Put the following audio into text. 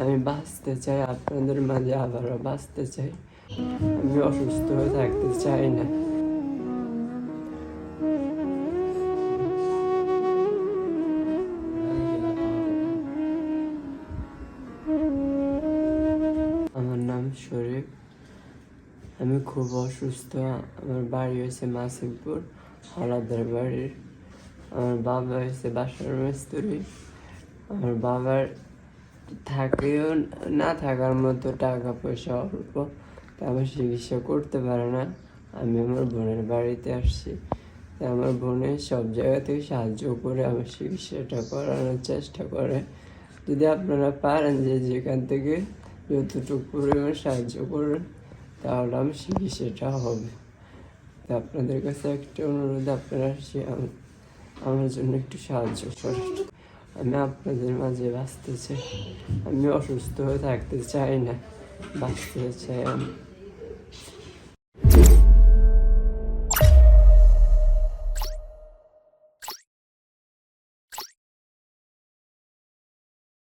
আমি বাঁচতে চাই, আপনাদের মাঝে আবারও বাঁচতে চাই। আমি অসুস্থ হয়ে থাকতে চাই না। আমার নাম শরীফ। আমি খুব অসুস্থ। আমার বাড়ি হয়েছে মাসিমপুর হলাদার বাড়ির। আমার বাবা হয়েছে বাসার মিস্ত্রি। আমার বাবার থাকেও না থাকার মতো টাকা পয়সা অল্প, তা আমার চিকিৎসা করতে পারে না। আমি আমার বোনের বাড়িতে আসছি। তা আমার বোনের সব জায়গা থেকে সাহায্য করে আমার চিকিৎসাটা করানোর চেষ্টা করে। যদি আপনারা পারেন যে যেখান থেকে যতটুকু পরিমাণ সাহায্য করেন তাহলে আমার চিকিৎসাটা হবে। তা আপনাদের কাছে একটা অনুরোধ, আপনারা আমার জন্য একটু সাহায্য করেন। আমি আপনাদের মাঝে বাঁচতে চাই। আমি অসুস্থ হয়ে থাকতে চাই না বাঁচতে চাই আমি।